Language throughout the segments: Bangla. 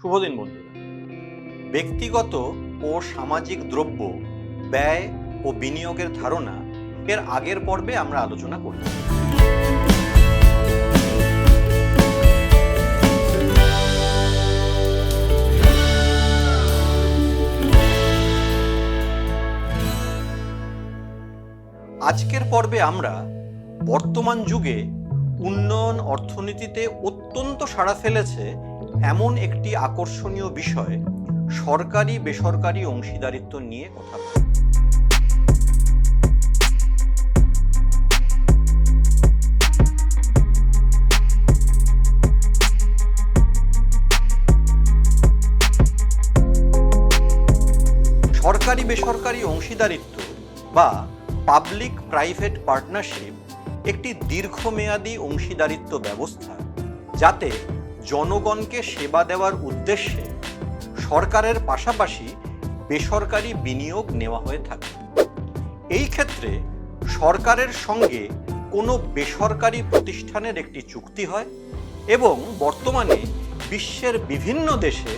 শুভদিন বন্ধুরা। ব্যক্তিগত ও সামাজিক দ্রব্য, ব্যয় ও বিনিয়োগের ধারণা এর আগের পর্বে আমরা আলোচনা করি আজকের পর্বে আমরা বর্তমান যুগে উন্নয়ন অর্থনীতিতে অত্যন্ত সাড়া ফেলেছে এমন একটি আকর্ষণীয় বিষয়, সরকারি, বেসরকারি অংশীদারিত্ব নিয়ে কথা সরকারি, বেসরকারি অংশীদারিত্ব বা পাবলিক প্রাইভেট পার্টনারশিপ একটি দীর্ঘমেয়াদী অংশীদারিত্ব ব্যবস্থা যাতে জনগণকে সেবা দেওয়ার উদ্দেশ্যে সরকারের পাশাপাশি বেসরকারি বিনিয়োগ নেওয়া হয়ে থাকে। এই ক্ষেত্রে সরকারের সঙ্গে কোনো বেসরকারি প্রতিষ্ঠানের একটি চুক্তি হয় এবং বর্তমানে বিশ্বের বিভিন্ন দেশে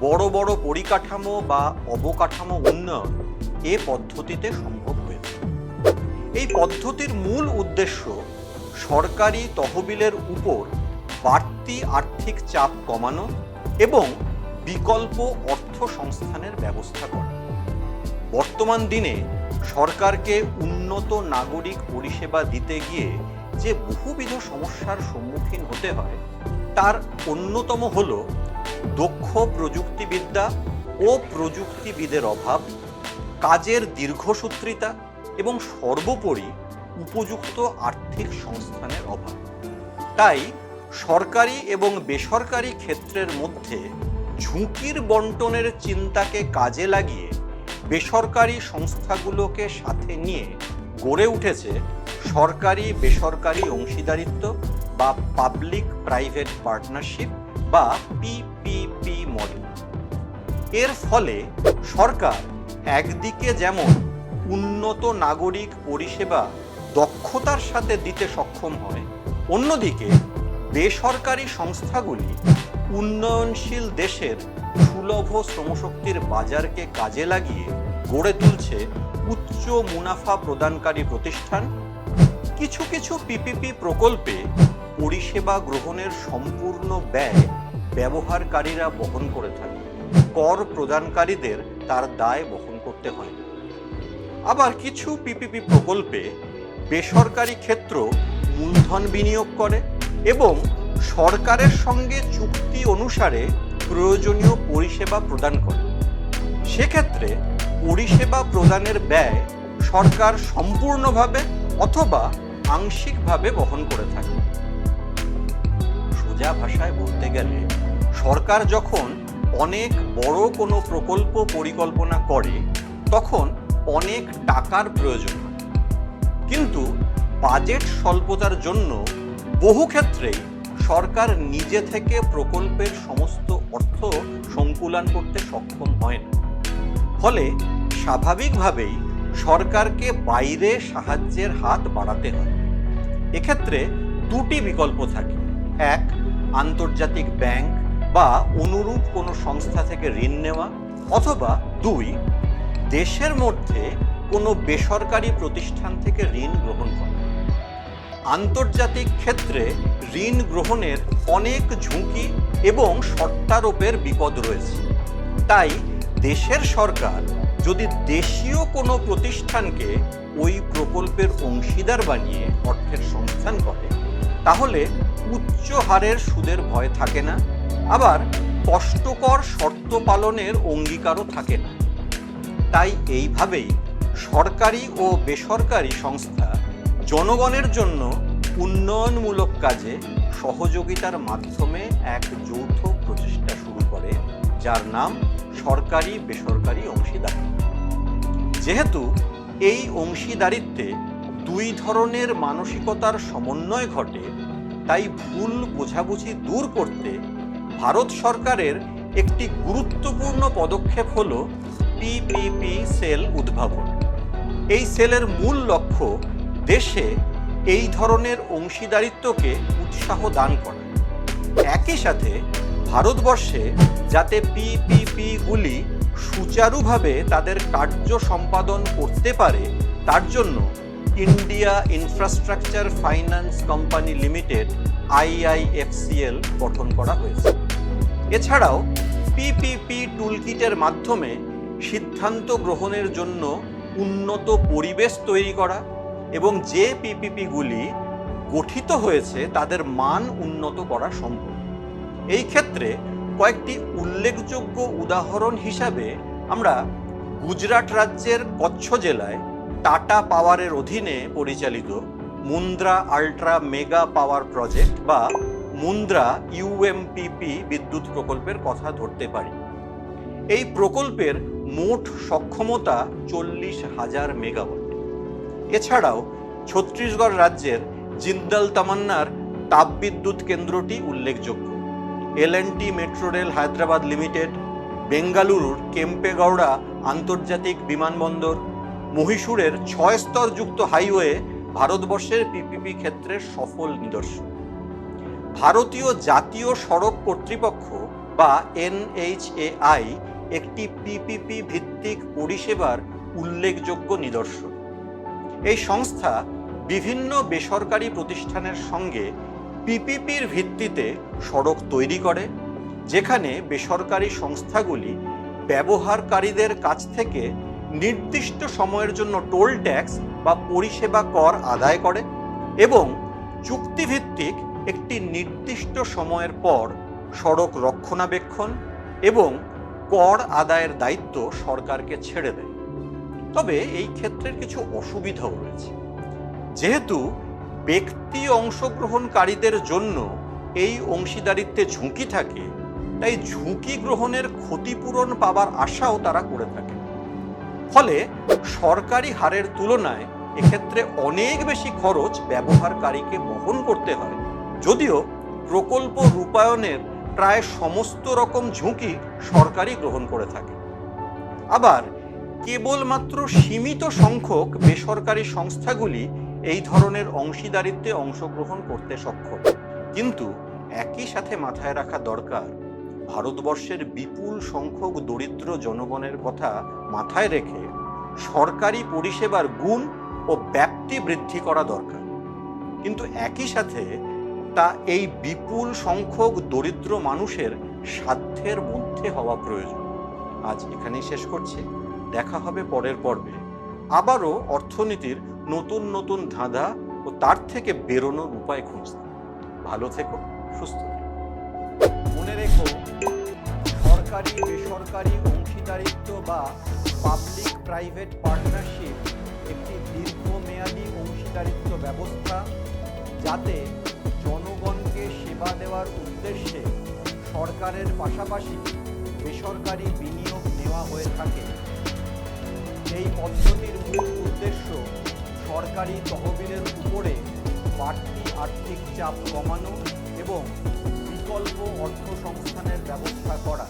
বড় বড় পরিকাঠামো বা অবকাঠামো উন্নয়ন এ পদ্ধতিতে সম্ভব। এই পদ্ধতির মূল উদ্দেশ্য সরকারি তহবিলের উপর বাড়তি আর্থিক চাপ কমানো এবং বিকল্প অর্থ সংস্থানের ব্যবস্থা করা। বর্তমান দিনে সরকারকে উন্নত নাগরিক পরিষেবা দিতে গিয়ে যে বহুবিধ সমস্যার সম্মুখীন হতে হয়, তার অন্যতম হল দক্ষ প্রযুক্তিবিদ্যা ও প্রযুক্তিবিদের অভাব, কাজের দীর্ঘসূত্রিতা এবং সর্বোপরি উপযুক্ত আর্থিক সংস্থানের অভাব। তাই সরকারি এবং বেসরকারি ক্ষেত্রের মধ্যে ঝুঁকির বন্টনের চিন্তাকে কাজে লাগিয়ে বেসরকারি সংস্থাগুলোকে সাথে নিয়ে গড়ে উঠেছে সরকারি, বেসরকারি অংশীদারিত্ব বা পাবলিক প্রাইভেট পার্টনারশিপ বা পিপিপি মডেল। এর ফলে সরকার একদিকে যেমন উন্নত নাগরিক পরিষেবা দক্ষতার সাথে দিতে সক্ষম হয়। অন্যদিকে, বেসরকারি সংস্থাগুলি উন্নয়নশীল দেশের সুলভ শ্রমশক্তির বাজারকে কাজে লাগিয়ে গড়ে তুলছে উচ্চ মুনাফা প্রদানকারী প্রতিষ্ঠান। কিছু কিছু পিপিপি প্রকল্পে পরিষেবা গ্রহণের সম্পূর্ণ ব্যয় ব্যবহারকারীরা বহন করে থাকে। কর প্রদানকারীদের তার দায় বহন করতে হয়। আবার কিছু পিপিপি প্রকল্পে বেসরকারি ক্ষেত্র মূলধন বিনিয়োগ করে এবং সরকারের সঙ্গে চুক্তি অনুসারে প্রয়োজনীয় পরিষেবা প্রদান করে। সেক্ষেত্রে পরিষেবা প্রদানের ব্যয় সরকার সম্পূর্ণভাবে অথবা আংশিকভাবে বহন করে থাকে। সোজা ভাষায় বলতে গেলে, সরকার যখন অনেক বড় কোনো প্রকল্প পরিকল্পনা করে, তখন অনেক টাকার প্রয়োজন কিন্তু বাজেট স্বল্পতার জন্য বহু ক্ষেত্রেই সরকার নিজে থেকে প্রকল্পের সমস্ত অর্থ সংকুলান করতে সক্ষম হয় না। ফলে স্বাভাবিকভাবেই সরকারকে বাইরে সাহায্যের হাত বাড়াতে হয়। এক্ষেত্রে দুটি বিকল্প থাকে। এক, আন্তর্জাতিক ব্যাংক বা অনুরূপ কোনো সংস্থা থেকে ঋণ নেওয়া অথবা দুই দেশের মধ্যে কোনো বেসরকারি প্রতিষ্ঠান থেকে ঋণ গ্রহণ করে। আন্তর্জাতিক ক্ষেত্রে ঋণ গ্রহণের অনেক ঝুঁকি এবং শর্তারোপের বিপদ রয়েছে। তাই দেশের সরকার যদি দেশীয় কোনো প্রতিষ্ঠানকে ওই প্রকল্পের অংশীদার বানিয়ে অর্থের সংস্থান করে, তাহলে উচ্চ হারের সুদের ভয় থাকে না। আবার কষ্টকর শর্ত পালনের অঙ্গীকারও থাকে না। তাই এইভাবেই সরকারি ও বেসরকারি সংস্থা জনগণের জন্য উন্নয়নমূলক কাজে সহযোগিতার মাধ্যমে এক যৌথ প্রচেষ্টা শুরু করে, যার নাম সরকারি বেসরকারি অংশীদারিত্ব যেহেতু এই অংশীদারিত্বে দুই ধরনের মানসিকতার সমন্বয় ঘটে, তাই ভুল বোঝাবুঝি দূর করতে ভারত সরকারের একটি গুরুত্বপূর্ণ পদক্ষেপ হল পিপিপি সেল উদ্ভাবন। এই সেলের মূল লক্ষ্য দেশে এই ধরনের অংশীদারিত্বকে উৎসাহ দান করা। একই সাথে ভারতবর্ষে যাতে পিপিপিগুলি সুচারুভাবে তাদের কার্য সম্পাদন করতে পারে, তার জন্য India infrastructure finance company limited IIFCL গঠন করা হয়েছে। এছাড়াও পিপিপি টুলকিটের মাধ্যমে সিদ্ধান্ত গ্রহণের জন্য উন্নত পরিবেশ তৈরি করা এবং যে পিপিপিগুলি গঠিত হয়েছে তাদের মান উন্নত করা সম্ভব। এই ক্ষেত্রে কয়েকটি উল্লেখযোগ্য উদাহরণ হিসাবে আমরা গুজরাট রাজ্যের কচ্ছ জেলায় টাটা পাওয়ারের অধীনে পরিচালিত Mundra ultra mega power project বা মুন্দ্রা ইউএমপিপি বিদ্যুৎ প্রকল্পের কথা ধরতে পারি। এই প্রকল্পের মোট সক্ষমতা চল্লিশ হাজার মেগাওয়াট। এছাড়াও ছত্তিশগড় রাজ্যের জিন্দাল তামান্নার তাপবিদ্যুৎ কেন্দ্রটি উল্লেখযোগ্য। L metro rail Hyderabad limited, বেঙ্গালুরুর কেম্পেগৌড়া আন্তর্জাতিক বিমানবন্দর, মহীশূরের ছয় স্তরযুক্ত হাইওয়ে ভারতবর্ষের পিপিপি ক্ষেত্রের সফল নিদর্শন। ভারতীয় জাতীয় সড়ক কর্তৃপক্ষ বা এনএইচএআই একটি পিপিপি ভিত্তিক পরিষেবার উল্লেখযোগ্য নিদর্শন। এই সংস্থা বিভিন্ন বেসরকারি প্রতিষ্ঠানের সঙ্গে পিপিপির ভিত্তিতে সড়ক তৈরি করে, যেখানে বেসরকারি সংস্থাগুলি ব্যবহারকারীদের কাছ থেকে নির্দিষ্ট সময়ের জন্য টোল ট্যাক্স বা পরিষেবা কর আদায় করে এবং চুক্তিভিত্তিক একটি নির্দিষ্ট সময়ের পর সড়ক রক্ষণাবেক্ষণ এবং কর আদায়ের দায়িত্ব সরকারকে ছেড়ে দেয়। তবে এই ক্ষেত্রের কিছু অসুবিধাও রয়েছে। যেহেতু ব্যক্তি অংশগ্রহণকারীদের জন্য এই অংশীদারিত্বে ঝুঁকি থাকে, তাই ঝুঁকি গ্রহণের ক্ষতিপূরণ পাবার আশাও তারা করে থাকে। ফলে সরকারি হারের তুলনায় এক্ষেত্রে অনেক বেশি খরচ ব্যবহারকারীকে বহন করতে হয়, যদিও প্রকল্প রূপায়ণের প্রায় সমস্ত রকম ঝুঁকি সরকারই গ্রহণ করে থাকে। আবার কেবলমাত্র সীমিত সংখ্যক বেসরকারি সংস্থাগুলি এই ধরনের অংশীদারিত্বে অংশগ্রহণ করতে সক্ষম। কিন্তু একই সাথে মাথায় রাখা দরকার, ভারতবর্ষের বিপুল সংখ্যক দরিদ্র জনগণের কথা মাথায় রেখে সরকারি পরিষেবার গুণ ও ব্যাপ্তি বৃদ্ধি করা দরকার। কিন্তু একই সাথে তা এই বিপুল সংখ্যক দরিদ্র মানুষের সাধ্যের মধ্যে হওয়া প্রয়োজন। আজ এখানেই শেষ করছি। দেখা হবে পরের পর্বে। আবারও অর্থনীতির নতুন নতুন ধাঁধা ও তার থেকে বেরোনোর উপায় খুঁজতে। ভালো থেকো, সুস্থ মনে রেখো, সরকারি, বেসরকারি অংশীদারিত্ব বা পাবলিক প্রাইভেট পার্টনারশিপ একটি দীর্ঘমেয়াদী অংশীদারিত্ব ব্যবস্থা যাতে জনগণকে সেবা দেওয়ার উদ্দেশ্যে সরকারের পাশাপাশি বেসরকারি বিনিয়োগ নেওয়া হয়ে থাকে। এই পদ্ধতির মূল উদ্দেশ্য সরকারি তহবিলের উপরে বাড়তি আর্থিক চাপ কমানো এবং বিকল্প অর্থ সংস্থানের ব্যবস্থা করা।